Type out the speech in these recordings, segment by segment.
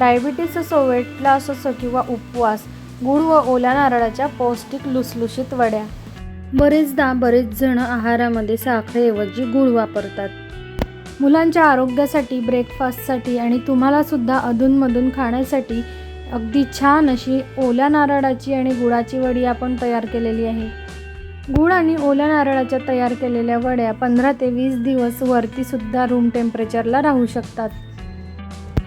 Diabetes असो weight असो किंवा उपवास गुळ व ओल्या नारळाच्या पौष्टिक लुसलुशीत वड्या. बरेचदा बरेच जण आहारामध्ये साखरेऐवजी गूळ वापरतात. मुलांच्या आरोग्यासाठी ब्रेकफास्टसाठी आणि तुम्हालासुद्धा अधूनमधून खाण्यासाठी अगदी छान अशी ओल्या नारळाची आणि गुळाची वडी आपण तयार केलेली आहे. गुळ आणि ओल्या नारळाच्या तयार केलेल्या वड्या पंधरा ते वीस दिवस वरतीसुद्धा रूम टेम्परेचरला राहू शकतात.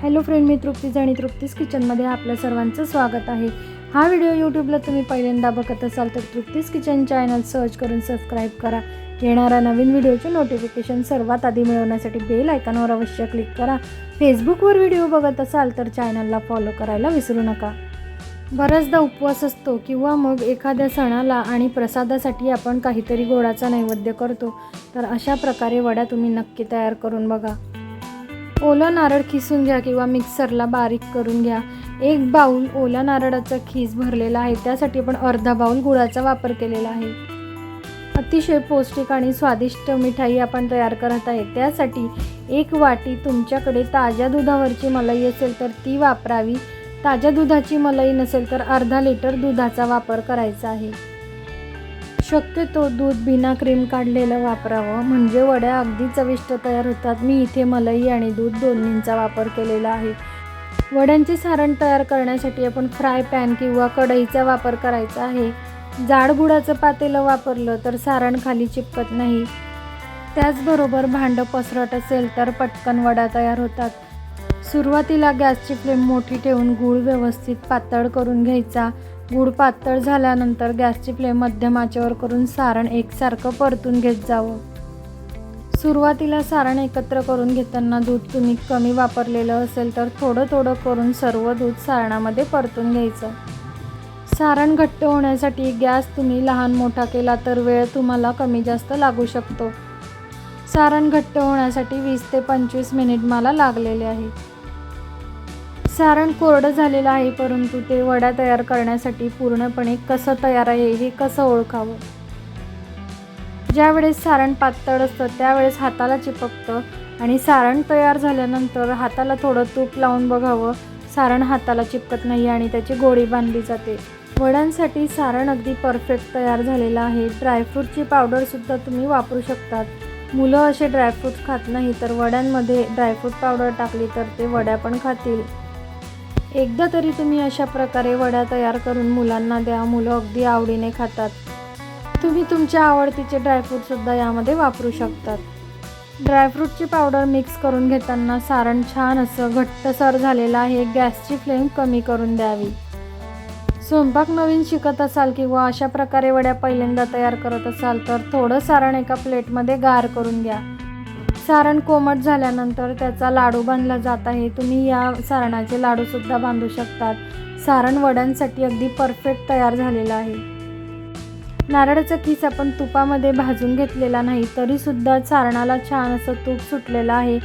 हॅलो फ्रेंड मी तृप्तीज आणि तृप्तीज किचनमध्ये आपल्या सर्वांचं स्वागत आहे. हा व्हिडिओ यूट्यूबला तुम्ही पहिल्यांदा बघत असाल तर तृप्तीज किचन चॅनल सर्च करून सबस्क्राईब करा. येणारा नवीन व्हिडिओचे नोटिफिकेशन सर्वात आधी मिळवण्यासाठी बेल आयकॉनवर अवश्य क्लिक करा. फेसबुकवर व्हिडिओ बघत असाल तर चॅनलला फॉलो करायला विसरू नका. बऱ्याचदा उपवास असतो किंवा मग एखाद्या सणाला आणि प्रसादासाठी आपण काहीतरी गोडाचा नैवेद्य करतो. तर अशा प्रकारे वड्या तुम्ही नक्की तयार करून बघा. ओलं नारळ खिसून घ्या किंवा मिक्सरला बारीक करून घ्या. एक बाऊल ओला नारळाचा खीस भरलेला आहे. त्यासाठी आपण अर्धा बाऊल गुळाचा वापर केलेला आहे. अतिशय पौष्टिक आणि स्वादिष्ट मिठाई आपण तयार करत आहे. त्यासाठी एक वाटी तुमच्याकडे ताज्या दुधावरची मलाई असेल तर ती वापरावी. ताज्या दुधाची मलाई नसेल तर अर्धा लिटर दुधाचा वापर करायचा आहे. शक्यतो दूध बिना क्रीम काढलेलं वापरावं. म्हणजे वड्या अगदी चविष्ट तयार होतात. मी इथे मलाई आणि दूध दोन्हींचा वापर केलेला आहे. वड्यांचे सारण तयार करण्यासाठी आपण फ्राय पॅन किंवा कढईचा वापर करायचा आहे. जाड गुळाचं पातेलं वापरलं तर सारण खाली चिपकत नाही. त्याचबरोबर भांडं पसरट असेल तर पटकन वडा तयार होतात. सुरुवातीला गॅसची फ्लेम मोठी ठेवून गूळ व्यवस्थित पातळ करून घ्यायचा. गूळ पातळ झाल्यानंतर गॅसची फ्लेम मध्यम आचेवर करून सारण एकसारखं परतून घेत जावं. सुरुवातीला सारण एकत्र करून घेताना दूध तुम्ही कमी वापरलेलं असेल तर थोडं थोडं करून सर्व दूध सारणामध्ये परतून घ्यायचं. सारण घट्ट होण्यासाठी गॅस तुम्ही लहान मोठा केला तर वेळ तुम्हाला कमी जास्त लागू शकतो. सारण घट्ट होण्यासाठी वीस ते पंचवीस मिनिट मला लागलेले आहे. सारण कोरडं झालेलं आहे परंतु ते वड्या तयार करण्यासाठी पूर्णपणे कसं तयार आहे हे कसं ओळखावं? ज्यावेळेस सारण पातळ असतं त्यावेळेस हाताला चिपकतं आणि सारण तयार झाल्यानंतर हाताला थोडं तूप लावून बघावं. सारण हाताला चिपकत नाही आणि त्याची गोळी बांधली जाते. वड्यांसाठी सारण अगदी परफेक्ट तयार झालेलं आहे. ड्रायफ्रूटची पावडरसुद्धा तुम्ही वापरू शकतात. मुलं असे ड्रायफ्रूट खात नाही तर वड्यांमध्ये ड्रायफ्रूट पावडर टाकली तर ते वड्या पण खातील. एकदा तरी तुम्ही अशा प्रकारे वड्या तयार करून मुलांना द्या. मुलं अगदी आवडीने खातात. तुम्ही तुमच्या आवडतीचे ड्रायफ्रूटसुद्धा यामध्ये वापरू शकतात. ड्रायफ्रूटची पावडर मिक्स करून घेताना सारण छान असं घट्टसर झालेलं आहे. गॅसची फ्लेम कमी करून द्यावी. स्वयंपाक नवीन शिकत असाल किंवा अशा प्रकारे वड्या पहिल्यांदा तयार करत असाल तर थोडं सारण एका प्लेटमध्ये गार करून घ्या. सारण कोमट झाल्यानंतर त्याचा लाडू बांधला जात आहे. तुम्ही या सारणाचे लाडूसुद्धा बांधू शकतात. सारण वड्यांसाठी अगदी परफेक्ट तयार झालेलं आहे. नारळाचा खीस आपण तुपामध्ये भाजून घेतलेला नाही तरीसुद्धा सारणाला छान असं तूप सुटलेलं आहे.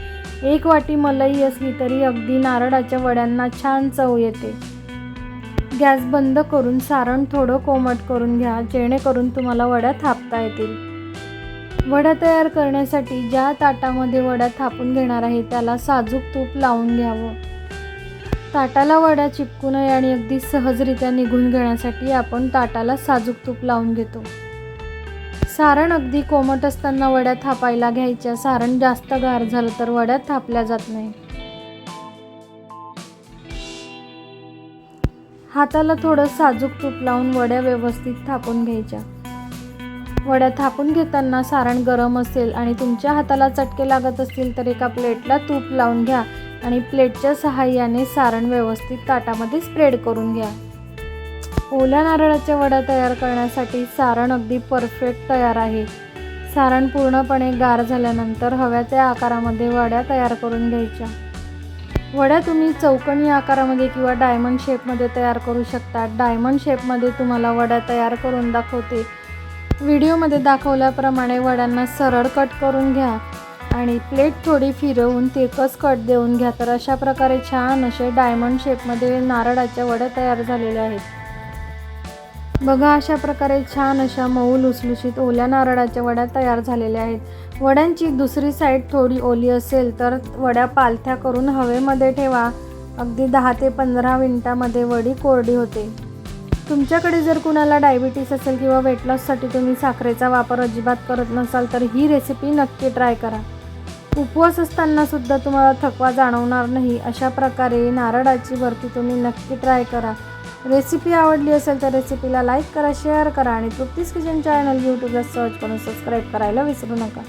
एक वाटी मलाई असली तरी अगदी नारळाच्या वड्यांना छान चव येते. गॅस बंद करून सारण थोडं कोमट करून घ्या जेणेकरून तुम्हाला वड्या थापता येतील. वडा तयार करण्यासाठी ज्या ताटामध्ये वडा थापून घेणार आहे त्याला साजूक तूप लावून घ्यावं. ताटाला वड्या चिपकू नये आणि अगदी सहजरित्या निघून घेण्यासाठी आपण ताटाला साजूक तूप लावून घेतो. सारण अगदी कोमट असताना वड्या थापायला घ्यायच्या. सारण जास्त गार झालं तर वड्या थापल्या जात नाही. हाताला थोडं साजूक तूप लावून वड्या व्यवस्थित थापून घ्यायच्या. वड्या थापून घेताना सारण गरम असेल आणि तुमच्या हाताला चटके लागत असतील तर एका प्लेटला तूप लावून घ्या आणि प्लेटच्या सहाय्याने सारण व्यवस्थित ताटामध्ये स्प्रेड करून घ्या. ओल्या नारळाच्या वड्या तयार करण्यासाठी सारण अगदी परफेक्ट तयार आहे. सारण पूर्णपणे गार झाल्यानंतर हव्या त्या आकारामध्ये वड्या तयार करून घ्यायच्या. वड्या तुम्ही चौकणी आकारामध्ये किंवा डायमंड शेपमध्ये तयार करू शकता. डायमंड शेपमध्ये तुम्हाला वड्या तयार करून दाखवते. व्हिडिओमध्ये दाखवल्याप्रमाणे वड्यांना सरळ कट करून घ्या आणि प्लेट थोडी फिरवून तिरकस कट देऊन घ्या. तर अशा प्रकारे छान असे डायमंड शेपमध्ये नारळाच्या वड्या तयार झालेल्या आहेत. बघा अशा प्रकारे छान अशा मऊ लुसलुशीत ओल्या नारळाच्या वड्या तयार झालेल्या आहेत. वड्यांची दुसरी साईड थोडी ओली असेल तर वड्या पालथ्या करून हवेमध्ये ठेवा. अगदी दहा ते पंधरा मिनटामध्ये वडी कोरडी होते. तुमच्याकडे जर कुणाला डायबिटीस असेल किंवा वेट लॉससाठी तुम्ही साखरेचा वापर अजिबात करत नसाल तर ही रेसिपी नक्की ट्राय करा. उपवास असताना सुद्धा तुम्हाला थकवा जाणवणार नाही. अशा प्रकारे नारळाची बर्फी तुम्ही नक्की ट्राय करा. रेसिपी आवडली असेल तर रेसिपीला लाईक करा शेअर करा आणि तृप्तीस किचन चॅनल यूट्यूबला सर्च करून सबस्क्राईब करायला विसरू नका.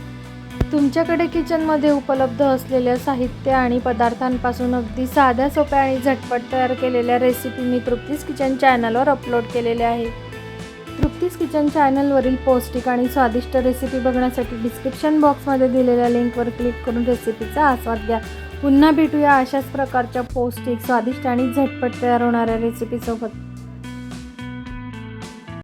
तुमच्याकडे किचनमध्ये उपलब्ध असलेल्या साहित्य आणि पदार्थांपासून अगदी साध्या सोप्या आणि झटपट तयार केलेल्या रेसिपी मी तृप्तीस किचन चॅनलवर अपलोड केलेल्या आहे. तृप्तीस किचन चॅनलवरील पौष्टिक आणि स्वादिष्ट रेसिपी बघण्यासाठी डिस्क्रिप्शन बॉक्समध्ये दिलेल्या लिंकवर क्लिक करून रेसिपीचा आस्वाद घ्या. पुन्हा भेटूया अशाच प्रकारच्या पौष्टिक स्वादिष्ट आणि झटपट तयार होणाऱ्या रेसिपीसोबत